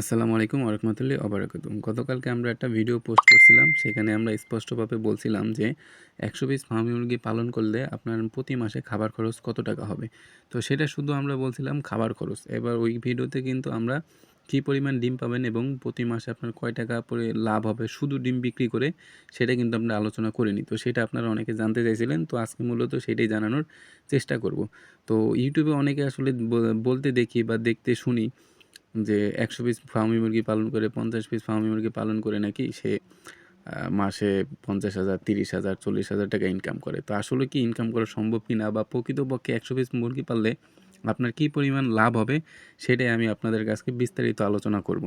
আসসালামু আলাইকুম ওরহমতুল্লাহ অবরাকাতুম গতকালকে আমরা একটা ভিডিও পোস্ট করছিলাম, সেখানে আমরা স্পষ্টভাবে বলছিলাম যে একশো পিস ফার্মি মুরগি পালন করলে আপনার প্রতি মাসে খাবার খরচ কত টাকা হবে? তো সেটা শুধু আমরা বলছিলাম খাবার খরচ। এবার ওই ভিডিওতে কিন্তু আমরা কী পরিমাণ ডিম পাবেন এবং প্রতি মাসে আপনার কয় টাকা পরে লাভ হবে শুধু ডিম বিক্রি করে, সেটা কিন্তু আমরা আলোচনা করিনি। তো সেটা আপনারা অনেকে জানতে চাইছিলেন, তো আজকে মূলত সেটাই জানানোর চেষ্টা করব। তো ইউটিউবে অনেকে আসলে বলতে দেখি বা দেখতে শুনি যে একশো পিস ফার্মি মুরগি পালন করে, পঞ্চাশ পিস ফার্মি মুরগি পালন করে নাকি সে মাসে পঞ্চাশ হাজার, তিরিশ হাজার, চল্লিশ হাজার টাকা ইনকাম করে। তো আসলে কি ইনকাম করা সম্ভব কি না বা প্রকৃতপক্ষে একশো পিস মুরগি পাললে আপনার কী পরিমাণ লাভ হবে, সেটাই আমি আপনাদের কাছকে বিস্তারিত আলোচনা করব।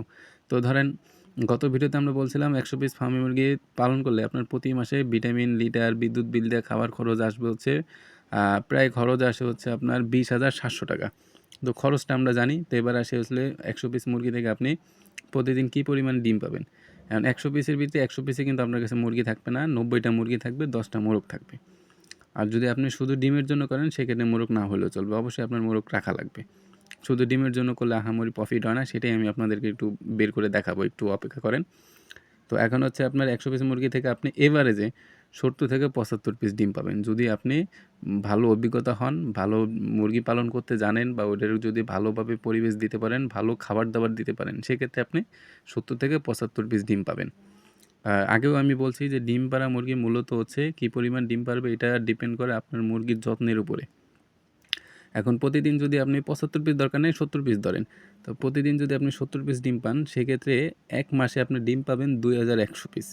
তো ধরেন, গত ভিডিওতে আমরা বলছিলাম একশো পিস ফার্মি মুরগি পালন করলে আপনার প্রতি মাসে ভিটামিন, লিটার, বিদ্যুৎ বিল দেওয়া খাবার খরচ আসবে হচ্ছে প্রায় খরচ আসে হচ্ছে আপনার বিশ হাজার সাতশো টাকা। তো খরচটা আমরা জানি, তো এবার আসে আসলে একশো পিস মুরগি থেকে আপনি প্রতিদিন কী পরিমাণ ডিম পাবেন? এখন একশো পিসের ভিতরে একশো পিসে কিন্তু আপনার কাছে মুরগি থাকবে না, নব্বইটা মুরগি থাকবে, দশটা মোরগ থাকবে। আর যদি আপনি শুধু ডিমের জন্য করেন, সেক্ষেত্রে মোরগ না হলেও চলবে, অবশ্যই আপনার মোরগ রাখা লাগবে। শুধু ডিমের জন্য করলে আহামরি প্রফিট হয় না, সেটাই আমি আপনাদেরকে একটু বের করে দেখাবো, একটু অপেক্ষা করেন। তো এখন হচ্ছে আপনার একশো পিস মুরগি থেকে আপনি এভারেজে সত্তর থেকে পঁচাত্তর পিস ডিম পাবেন। যদি আপনি ভালো অভিজ্ঞতা হন, ভালো মুরগি পালন করতে জানেন বা ওদের যদি ভালোভাবে পরিবেশ দিতে পারেন, ভালো খাবার দাবার দিতে পারেন, সেক্ষেত্রে আপনি সত্তর থেকে পঁচাত্তর পিস ডিম পাবেন। আগেও আমি বলছি যে ডিম পাড়া মুরগি মূলত হচ্ছে কী পরিমাণ ডিম পারবে এটা ডিপেন্ড করে আপনার মুরগির যত্নের উপরে। এখন প্রতিদিন যদি আপনি পঁচাত্তর পিস দরকার নেই, সত্তর পিস ধরেন। তো প্রতিদিন যদি আপনি সত্তর পিস ডিম পান, সেক্ষেত্রে এক মাসে আপনি ডিম পাবেন দুই হাজার একশো পিস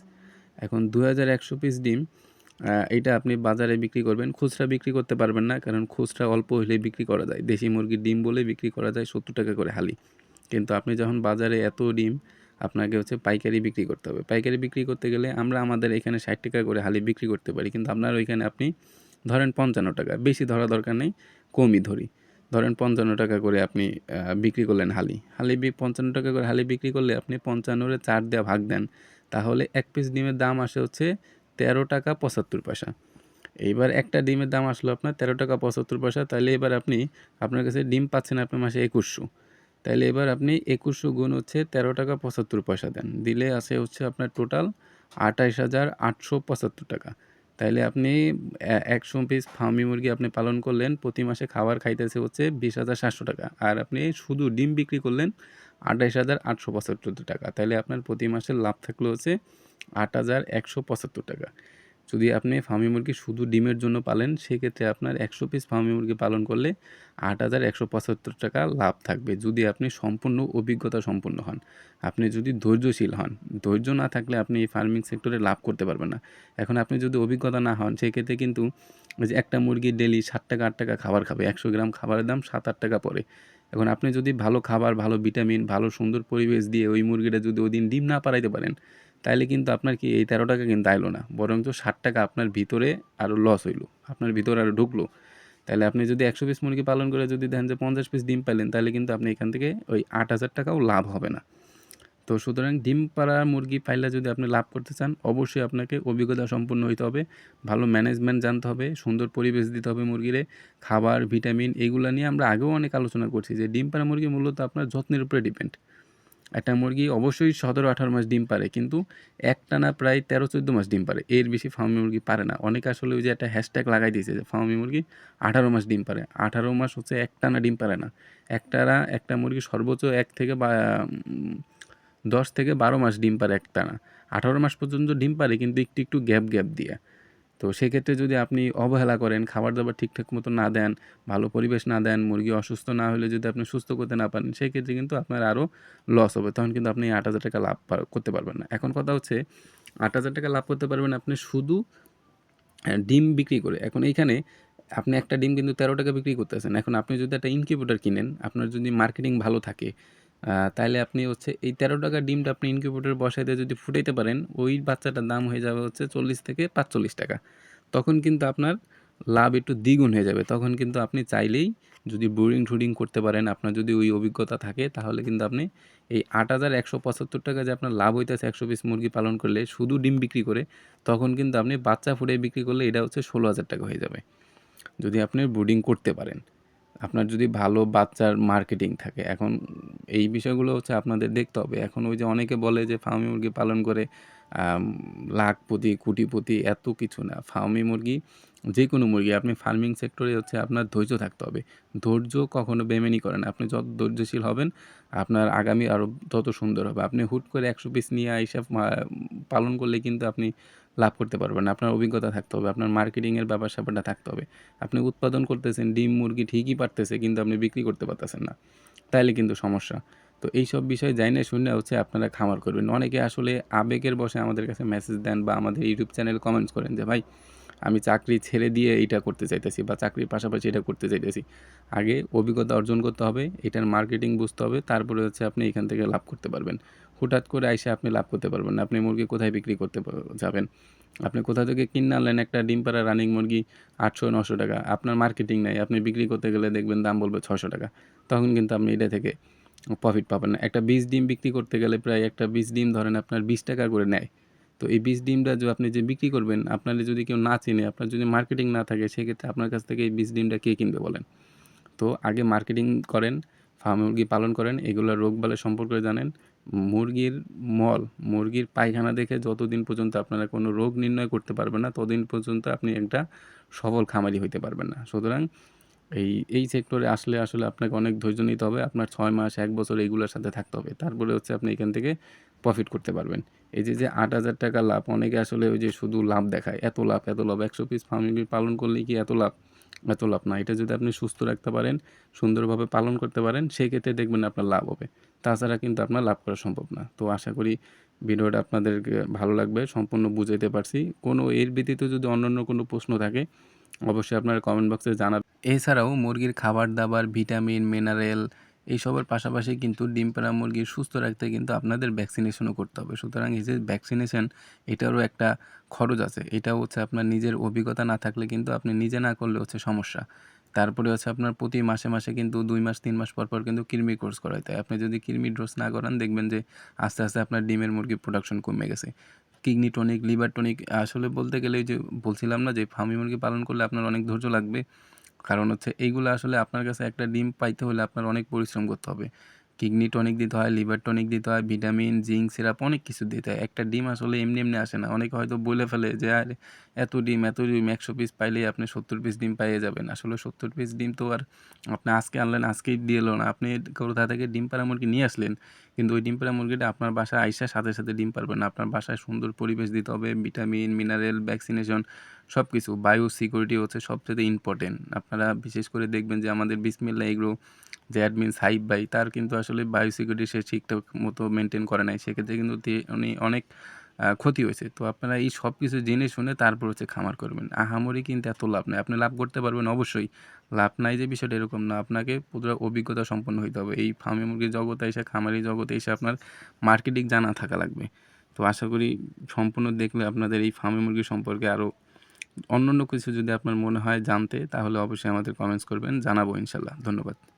এখন দু হাজার একশো পিস ডিম এটা আপনি বাজারে বিক্রি করবেন, খুচরা বিক্রি করতে পারবেন না, কারণ খুচরা অল্প হলে বিক্রি করা যায়। দেশি মুরগির ডিম বলে বিক্রি করা যায় সত্তর টাকা করে হালি। কিন্তু আপনি যখন বাজারে এত ডিম, আপনাকে হচ্ছে পাইকারি বিক্রি করতে হবে। পাইকারি বিক্রি করতে গেলে আমরা আমাদের এখানে ষাট টাকা করে হালি বিক্রি করতে পারি। কিন্তু আপনার ওইখানে আপনি ধরেন পঞ্চান্ন টাকা, বেশি ধরা দরকার নেই। কমই ধরি। ধরেন পঞ্চান্ন টাকা করে আপনি বিক্রি করলেন হালি। হালি পঞ্চান্ন টাকা করে হালি বিক্রি করলে আপনি পঞ্চান্নরে চার দেওয়া ভাগ দেন। তাহলে এক পিস ডিমের দাম আসে হচ্ছে তেরো টাকা পঁচাত্তর পয়সা। এইবার একটা ডিমের দাম আসলো আপনার তেরো টাকা পঁচাত্তর পয়সা তাহলে এবার আপনি, আপনার কাছে ডিম পাচ্ছেন আপনার মাসে একুশশো। তাহলে এবার আপনি একুশশো গুণ হচ্ছে তেরো টাকা পঁচাত্তর পয়সা দেন। দিলে আসে হচ্ছে আপনার টোটাল আঠাইশ হাজার আটশো পঁচাত্তর টাকা। তাইলে আপনি একশো পিস ফার্মি মুরগি আপনি পালন করলেন, প্রতি মাসে খাবার খাইতেছে হচ্ছে বিশ হাজার সাতশো টাকা। আর আপনি শুধু ডিম বিক্রি করলেন আঠাইশ হাজার আটশো পঁচাত্তর টাকা। তাহলে আপনার প্রতি মাসে লাভ থাকল হচ্ছে আট হাজার একশো পঁচাত্তর টাকা। যদি আপনি ফার্মি মুরগি শুধু ডিমের জন্য পালেন, সেক্ষেত্রে আপনার একশো পিস ফার্মি মুরগি পালন করলে আট হাজার একশো পঁচাত্তর টাকা লাভ থাকবে যদি আপনি সম্পূর্ণ অভিজ্ঞতা সম্পন্ন হন। আপনি যদি ধৈর্যশীল হন, ধৈর্য না থাকলে আপনি এই ফার্মিং সেক্টরে লাভ করতে পারবেন না। এখন আপনি যদি অভিজ্ঞতা না হন, সেক্ষেত্রে কিন্তু যে একটা মুরগি ডেলি ষাট টাকা, আট টাকা খাবার খাবে, একশো গ্রাম খাবারের দাম সাত, আট টাকা পড়ে। এখন আপনি যদি ভালো খাবার, ভালো ভিটামিন, ভালো সুন্দর পরিবেশ দিয়ে ওই মুরগিটা যদি ওই দিন ডিম না পারাইতে পারেন তাইলে কিন্তু আপনার কি এই তেরো টাকা কিন্তু আইলো না। বরঞ্চ ষাট টাকা আপনার ভিতরে আরও লস হইল। আপনার ভিতরে আরও ঢুকলো। তাহলে আপনি যদি একশো পিস মুরগি পালন করে যদি দেখেন যে পঞ্চাশ পিস ডিম পাইলেন তাহলে কিন্তু আপনি এখান থেকে ওই আট হাজার টাকাও লাভ হবে না। তো সুতরাং ডিম পাড়া মুরগি পাইলে যদি আপনি লাভ করতে চান, অবশ্যই আপনাকে অভিজ্ঞতা সম্পন্ন হইতে হবে। ভালো ম্যানেজমেন্ট জানতে হবে, সুন্দর পরিবেশ দিতে হবে মুরগিরে। খাবার ভিটামিন এগুলো নিয়ে আমরা আগেও অনেক আলোচনা করছি যে ডিম পাড়া মুরগি মূলত আপনার যত্নের উপরে ডিপেন্ড একটা মুরগি অবশ্যই সতেরো, আঠারো মাস ডিম পারে, কিন্তু একটানা প্রায় তেরো, চোদ্দ মাস ডিম পারে। এর বেশি ফার্মি মুরগি পারে না। অনেকে আসলে ওই যে একটা হ্যাশট্যাগ লাগাই দিয়েছে যে ফার্মি মুরগি আঠারো মাস ডিম পারে। আঠারো মাস হচ্ছে একটানা ডিম পারে না। একটানা একটা মুরগি সর্বোচ্চ এক থেকে বা দশ থেকে বারো মাস ডিম পারে একটানা। আঠারো মাস পর্যন্ত ডিম পারে, কিন্তু একটু একটু গ্যাপ গ্যাপ দিয়ে। তো সেক্ষেত্রে যদি আপনি অবহেলা করেন খাবার দাবার ঠিকঠাক মতো না দেন, ভালো পরিবেশ না দেন, মুরগি অসুস্থ না হলে যদি আপনি সুস্থ করতে না পারেন, সেক্ষেত্রে কিন্তু আপনার আরও লস হবে। তখন কিন্তু আপনি আট হাজার টাকা লাভ করতে পারবেন না। এখন কথা হচ্ছে, আট হাজার টাকা লাভ করতে পারবেন আপনি শুধু ডিম বিক্রি করে। এখন এইখানে আপনি একটা ডিম কিন্তু তেরো টাকা বিক্রি করতেছেন। এখন আপনি যদি একটা ইনকিউবেটার কিনেন, আপনার যদি মার্কেটিং ভালো থাকে তাহলে আপনি হচ্ছে এই তেরো টাকা ডিমটা আপনি ইনকিউবেটর বসাই দিয়ে যদি ফুটাইতে পারেন, ওই বাচ্চাটার দাম হয়ে যাবে হচ্ছে চল্লিশ থেকে পাঁচচল্লিশ টাকা। তখন কিন্তু আপনার লাভ একটু দ্বিগুণ হয়ে যাবে। তখন কিন্তু আপনি চাইলেই যদি বোরিং টুরিং করতে পারেন, আপনার যদি ওই অভিজ্ঞতা থাকে, তাহলে কিন্তু আপনি এই আট হাজার একশো পঁচাত্তর টাকা যে আপনার লাভ হইতেছে একশো পিস মুরগি পালন করলে, শুধু ডিম বিক্রি করে, তখন কিন্তু আপনি বাচ্চা ফুটে বিক্রি করলে এটা হচ্ছে ষোলো হাজার টাকা হয়ে যাবে। যদি আপনি ব্রুডিং করতে পারেন। আপনার যদি ভালো বাচ্চার মার্কেটিং থাকে, এখন এই বিষয়গুলো হচ্ছে আপনাদের দেখতে হবে। এখন ওই যে অনেকে বলে যে ফার্মি মুরগি পালন করে লাখপতি, কোটিপতি এত কিছু না। ফার্মি মুরগি যে কোনো মুরগি, আপনি ফার্মিং সেক্টরে হচ্ছে আপনার ধৈর্য থাকতে হবে। ধৈর্য কখনো বেমেনি করেন আপনি যত ধৈর্যশীল হবেন, আপনার আগামী আরও তত সুন্দর হবে। আপনি হুট করে একশো পিস নিয়ে এইসব পালন করলে কিন্তু আপনি লাভ করতে পারবেন আপনার অভিজ্ঞতা থাকতে হবে, আপনার মার্কেটিংয়ের ব্যাপার স্যাপারটা থাকতে হবে। আপনি উৎপাদন করতেছেন, ডিম, মুরগি ঠিকই পারতেছে কিন্তু আপনি বিক্রি করতে পারতেছেন না। তাইলে কিন্তু সমস্যা। তো এই সব বিষয় যাই না শুনে হচ্ছে আপনারা খামার করবেন। অনেকে আসলে আবেগের বসে আমাদের কাছে মেসেজ দেন বা আমাদের ইউটিউব চ্যানেল কমেন্টস করেন যে, ভাই, আমি চাকরি ছেড়ে দিয়ে এইটা করতে চাইতেছি বা চাকরির পাশাপাশি এটা করতে চাইতেছি। আগে অভিজ্ঞতা অর্জন করতে হবে, এটার মার্কেটিং বুঝতে হবে, তারপরে হচ্ছে আপনি এখান থেকে লাভ করতে পারবেন। হুঠাৎ করে আইসে আপনি লাভ করতে পারবেন না। আপনি মুরগি কোথায় বিক্রি করতে যাবেন? আপনি কোথা থেকে কিনে আনলেন একটা ডিম পাড়া রানিং মুরগি? আটশো, নশো টাকা। আপনার মার্কেটিং নাই। আপনি বিক্রি করতে গেলে দেখবেন দাম বলবে ছশো টাকা। তখন কিন্তু আপনি এটা থেকে প্রফিট পাবেন না। একটা বীজ ডিম বিক্রি করতে গেলে প্রায় একটা বীজ ডিম ধরেন আপনার বিশ টাকা করে নেয়। তো এই বীজ ডিমটা যে আপনি যে বিক্রি করবেন, আপনার যদি কেউ না চিনে, আপনার যদি মার্কেটিং না থাকে, সেক্ষেত্রে আপনার কাছ থেকে এই বীজ ডিমটা কে কিনবে বলেন? তো আগে মার্কেটিং করেন, ফার্ম মুরগি পালন করেন এগুলোর রোগবালাই সম্পর্কে জানেন। মুরগির মল, মুরগির পায়খানা দেখে যতদিন পর্যন্ত আপনারা কোনো রোগ নির্ণয় করতে পারবেন না, ততদিন পর্যন্ত আপনি একটা সফল খামারি হইতে পারবেন না। সুতরাং এই এই সেক্টরে আসলে আসলে আপনাকে অনেক ধৈর্য নিতে হবে, আপনার ছয় মাস, এক বছর এইগুলোর সাথে থাকতে হবে। তারপরে হচ্ছে আপনি এখান থেকে প্রফিট করতে পারবেন। এই যে যে আট হাজার টাকা লাভ, অনেকে আসলে ওই যে শুধু লাভ দেখায়, এত লাভ এত লাভ, একশো পিস ফার্মিং পালন করলে কি এত লাভ? এত লাভ না। এটা যদি আপনি সুস্থ রাখতে পারেন, সুন্দরভাবে পালন করতে পারেন সেই ক্ষেত্রে দেখবেন আপনার লাভ হবে। তাছাড়া কিন্তু আপনার লাভ করা সম্ভব না। তো আশা করি ভিডিওটা আপনাদের ভালো লাগবে, সম্পূর্ণ বুঝাইতে পারছি। কোনো এর ব্যতীত যদি অন্যান্য কোনো প্রশ্ন থাকে, অবশ্যই আপনারা কমেন্ট বক্সে জানাবেন। এছাড়াও মুরগির খাবার দাবার, ভিটামিন মিনারেল এইসবের পাশাপাশি কিন্তু ডিম পাড়া মুরগি সুস্থ রাখতে কিন্তু আপনাদের ভ্যাকসিনেশনও করতে হবে। সুতরাং এই যে ভ্যাকসিনেশন এটারও একটা খরচ আছে। এটাও হচ্ছে আপনার নিজের অভিজ্ঞতা না থাকলে কিন্তু আপনি নিজে না করলে হচ্ছে সমস্যা। তারপরে হচ্ছে আপনার প্রতি মাসে মাসে কিন্তু দুই মাস, তিন মাস পর পর কিন্তু কৃমি কোর্স করাইতে হয় আপনি যদি কৃমি ডোজ না করান, দেখবেন যে আস্তে আস্তে আপনার ডিমের মুরগির প্রোডাকশন কমে গেছে। কিডনি টনিক লিভার টনিক আসলে বলতে গেলে যে বলছিলাম না যে ফার্মি মুরগি পালন করলে আপনার অনেক ধৈর্য লাগবে। কারণ হচ্ছে এইগুলো আসলে আপনার কাছে একটা ডিম পাইতে হলে আপনার অনেক পরিশ্রম করতে হবে। কিডনি টনিক দিতে হয়, লিভার টনিক দিতে হয়, ভিটামিন জিঙ্ক সিরাপ অনেক কিছু দিতে হয়। একটা ডিম আসলে এমনি এমনি আসে না। অনেকে হয়তো বলে ফেলে যে, আরে এত ডিম এত ডিম, একশো পিস পাইলেই আপনি সত্তর পিস ডিম পাইয়ে যাবেন। আসলে সত্তর পিস ডিম তো আর আপনি আজকে আনলেন, আজকেই দিয়ে এলো না। আপনি কোথা থেকে ডিম পাড়া মুরগি নিয়ে আসলেন? কিন্তু ওই ডিম পাড়া মুরগিটা আপনার বাসায় আইসার সাথে সাথে ডিম পারবেন না। আপনার বাসায় সুন্দর পরিবেশ দিতে হবে, ভিটামিন মিনারেল ভ্যাকসিনেশন সব কিছু বায়ো সিকিউরিটি হচ্ছে সবচেয়ে ইম্পর্টেন্ট আপনারা বিশেষ করে দেখবেন যে আমাদের বিসমিল্লা এগুলো যে অ্যাডমিন সাইব ভাই, তার কিন্তু আসলে বায়ো সিকিউরিটি সে ঠিকঠাক মতো মেনটেন করে নাই। সেক্ষেত্রে কিন্তু উনি অনেক ক্ষতি হয়েছে। তো আপনারা এই সব কিছু জেনে শুনে তারপর হচ্ছে খামার করবেন। আহামরি কিন্তু এত লাভ নেই। আপনি লাভ করতে পারবেন অবশ্যই। লাভ নাই যে বিষয়টা এরকম না। আপনাকে পুরো অভিজ্ঞতা সম্পন্ন হইতে হবে। এই ফার্মি মুরগির জগতে এসে, খামারি জগতে এসে আপনার মার্কেটিং জানা থাকা লাগবে। তো আশা করি সম্পূর্ণ দেখলে আপনাদের এই ফার্মি মুরগি সম্পর্কে আরও অন্য কিছু যদি আপনার মনে হয় জানতে, তাহলে অবশ্যই আমাদের কমেন্টস করবেন। জানাব ইনশাল্লাহ। ধন্যবাদ।